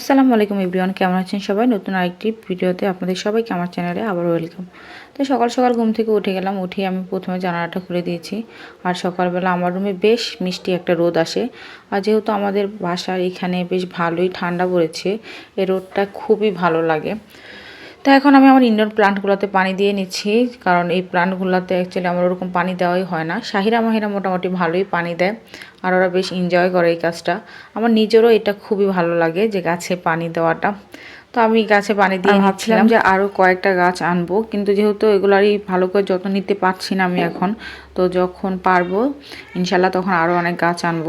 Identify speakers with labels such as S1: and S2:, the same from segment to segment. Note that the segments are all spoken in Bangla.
S1: আসসালামু আলাইকুম এভরিওয়ান, কেমন আছেন সবাই? নতুন আরেকটি ভিডিওতে আপনাদের সবাইকে আমার চ্যানেলে আবার ওয়েলকাম। তো সকাল সকাল ঘুম থেকে উঠে গেলাম উঠে আমি প্রথমে জানালাটা খুলে দিয়েছি। আর সকালবেলা আমার রুমে বেশ মিষ্টি একটা রোদ আসে। আর যেহেতু আমাদের বাসার এখানে বেশ ভালোই ঠান্ডা পড়েছে, এ রোদটা খুবই ভালো লাগে। তো এখন আমি আমার ইনডোর প্লান্টগুলোতে পানি দিয়ে নিচ্ছি, কারণ এই প্লান্টগুলোতে অ্যাকচুয়ালি আমার ওরকম পানি দেওয়াই হয় না। শাহিরা মাহিরা মোটামুটি ভালোই পানি দেয়, আর ওরা বেশ এনজয় করে এই কাজটা। আমার নিজেরও এটা খুবই ভালো লাগে যে গাছে পানি দেওয়াটা। তো আমি গাছে পানি দিয়ে ভাবছিলাম যে আরও কয়েকটা গাছ আনব কিন্তু যেহেতু এগুলারই ভালো করে যত্ন নিতে পারছি না আমি এখন তো যখন পারব ইনশাল্লাহ তখন আরও অনেক গাছ আনব।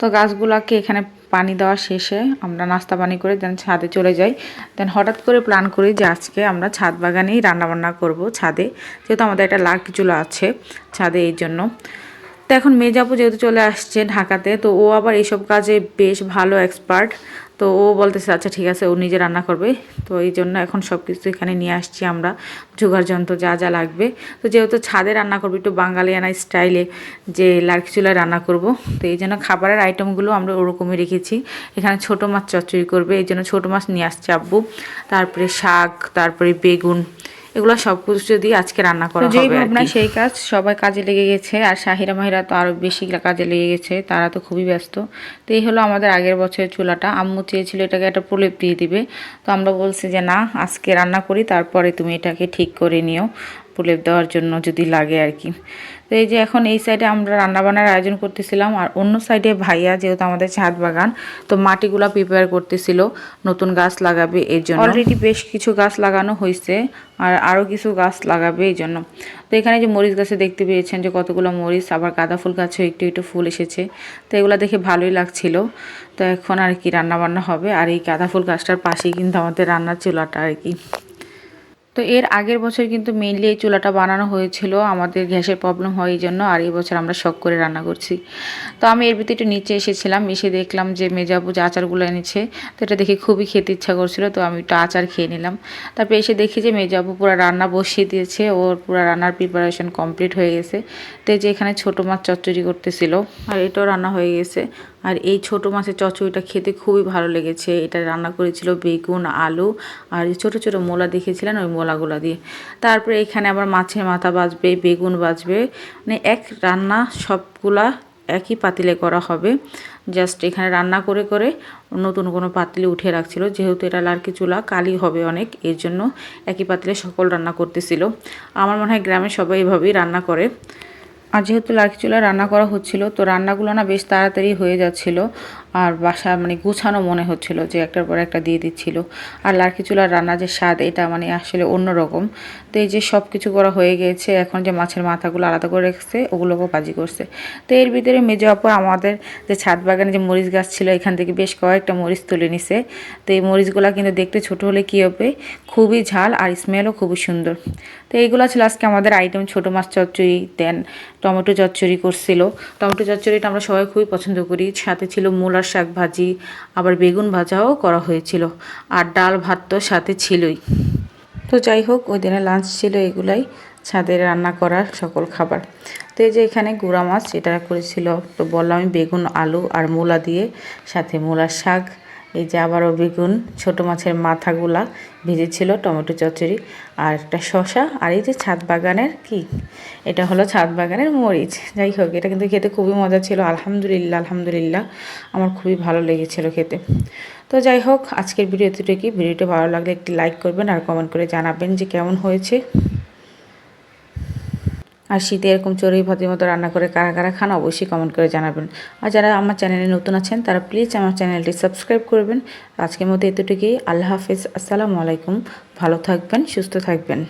S1: তো গাছগুলাকে এখানে পানি দেওয়া শেষে আমরা নাস্তা পানি করে দেন ছাদে চলে যাই। দেন হঠাৎ করে প্ল্যান করি যে আজকে আমরা ছাদ বাগানেই রান্নাবান্না করব ছাদে যেহেতু আমাদের একটা লাকি চুলা আছে ছাদে এই জন্য। তো এখন মেজাপু যেহেতু চলে আসছে ঢাকাতে তো ও আবার এইসব কাজে বেশ ভালো এক্সপার্ট তো ও বলতেছে আচ্ছা ঠিক আছে, ও নিজে রান্না করবে। তো এই জন্য এখন সব কিছু এখানে নিয়ে আসছি আমরা, জোগাড় যন্ত্র যা যা লাগবে। তো যেহেতু ছাদে রান্না করব, একটু বাঙালিয়ানা স্টাইলে যে লার্কি চুলায় রান্না করব, তো এই জন্য খাবারের আইটেমগুলো আমরা ওরকমই রেখেছি। এখানে ছোট মাছ চচ্চড়ি করবে, এই জন্য ছোটো মাছ নিয়ে আসছি আব্বু। তারপরে শাক, তারপরে বেগুন এগুলো সব কিছু দিয়ে আজকে রান্না করা হবে যেই ভাবনা সেই কাজ সবাই কাজে লেগে গেছে। আর শাহিরা মাহিরা তো আরও বেশি কাজে লেগে গেছে তারা তো খুবই ব্যস্ত। তো এই হলো আমাদের আগের বছরের চুলাটা। আম্মু চেয়েছিল এটাকে একটা প্রলেপ দিয়ে দিবে। তো আমরা বলছি যে না আজকে রান্না করি তারপরে তুমি এটাকে ঠিক করে নিও। প্রলেপ দেওয়ার জন্য যদি লাগে আর কি। তো এই যে এখন এই সাইডে আমরা রান্নাবান্নার আয়োজন করতেছিলাম আর অন্য সাইডে ভাইয়া যেহেতু আমাদের ছাদ বাগান, তো মাটিগুলা প্রিপেয়ার করতেছিল, নতুন গাছ লাগাবে এর জন্য। অলরেডি বেশ কিছু গাছ লাগানো হয়েছে আর আরও কিছু গাছ লাগাবে এই জন্য। তো এখানে যে মরিচ গাছে দেখতে পেয়েছেন যে কতগুলো মরিচ, আবার গাঁদা ফুল গাছেও একটু একটু ফুল এসেছে। তো এগুলো দেখে ভালোই লাগছিল। তো এখন আর কি রান্নাবান্না হবে। আর এই গাঁদা ফুল গাছটার পাশেই কিন্তু আমাদের রান্নার চুলাটা আর কি। তো এর আগের বছর কিন্তু মেনলি এই চুলাটা বানানো হয়েছিল। আমাদের গ্যাসের প্রবলেম হয় এই জন্য আর এই বছর আমরা শখ করে রান্না করছি। তো আমি এর ভিতরে একটু নিচে এসেছিলাম, এসে দেখলাম যে মেজাবু যে আচারগুলো এনেছে। তো এটা দেখে খুবই খেতে ইচ্ছা করছিল, তো আমি একটু আচার খেয়ে নিলাম। তারপর এসে দেখি যে মেজাবু পুরো রান্না বসিয়ে দিয়েছে, ওর পুরো রান্নার প্রিপারেশন কমপ্লিট হয়ে গেছে। তো যে এখানে ছোটো মাছ চচ্চড়ি করতেছিল, আর এটাও রান্না হয়ে গেছে। আর এই ছোট মাছের চচ্চড়িটা খেতে খুবই ভালো লেগেছে। এটা রান্না করেছিল বেগুন, আলু আর ছোট ছোট মোলা দেখেছিলেন ওই মোলাগুলো দিয়ে। তারপরে এখানে আবার মাছের মাথা বাজবে, বেগুন বাজবে। মানে এক রান্না সবগুলা একই পাতিলে করা হবে। জাস্ট এখানে রান্না করে করে নতুন কোনো পাতিলে উঠে রাখছিল। যেহেতু এটা লার্কি চুলা, কালি হবে অনেক, এর জন্য একই পাতিলে সকল রান্না করতেছিল। আমার মনে হয় গ্রামে সবাই এভাবেই রান্না করে। আর যেহেতু লাখি চুলা রান্না করা হচ্ছিল তো রান্নাগুলো না বেশ তাড়াতাড়ি হয়ে যাচ্ছিল। আর বাসা মানে গুছানো মনে হচ্ছিল যে একটার পর একটা দিয়ে দিচ্ছিল। আর লার্কি চুলার রান্না যে স্বাদ, এটা মানে আসলে অন্যরকম। তো এই যে সব কিছু করা হয়ে গেছে, এখন যে মাছের মাথাগুলো আলাদা করে রেখেছে, ওগুলোকেও বাজি করছে। তো এর ভিতরে মেজে অপর আমাদের যে ছাদ বাগানে যে মরিচ গাছ ছিল, এখান থেকে বেশ কয়েকটা মরিচ তুলে নিছে। তো এই মরিচগুলো কিন্তু দেখতে ছোট হলে কী হবে? খুবই ঝাল আর স্মেলও খুবই সুন্দর। তো এইগুলো ছিল আজকে আমাদের আইটেম। ছোটো মাছ চচ্চড়ি, দেন টমেটো চচ্চড়ি করছিল। টমেটো চচ্চড়িটা আমরা সবাই খুবই পছন্দ করি। সাথে ছিল মূলার শাক ভাজি, আবার বেগুন ভাজাও করা হয়েছিল, আর ডাল ভাত তো সাথে ছিলই। তো যাই হোক, ওই দিনে লাঞ্চ ছিল এগুলাই, ছাদে রান্না করার সকল খাবার। তো এই যে এখানে গুঁড়া মাছ, এটা করেছিল, তো বললাম বেগুন, আলু আর মূলা দিয়ে, সাথে মূলার শাক এই যে আবারও বেগুন, ছোটো মাছের মাথাগুলা ভেজেছিল, টমেটো চচ্চড়ি আর একটা শশা আর এই যে ছাদ বাগানের কি? এটা হলো ছাদ বাগানের মরিচ। যাই হোক, এটা কিন্তু খেতে খুবই মজা ছিল। আলহামদুলিল্লাহ আলহামদুলিল্লাহ। আমার খুবই ভালো লেগেছিল খেতে। তো যাই হোক, আজকের ভিডিও কি ভিডিওটা ভালো লাগলে একটি লাইক করবেন আর কমেন্ট করে জানাবেন যে কেমন হয়েছে। আর শীতে এরকম চড়ুই ভাতের মতো রান্না করে কারা কারা খান অবশ্যই কমেন্ট করে জানাবেন। আর যারা আমার চ্যানেলে নতুন আছেন, তারা প্লিজ আমার চ্যানেলটি সাবস্ক্রাইব করবেন। আজকের মতো এতটুকুই। আল্লাহ হাফিজ। আসসালামু আলাইকুম। ভালো থাকবেন, সুস্থ থাকবেন।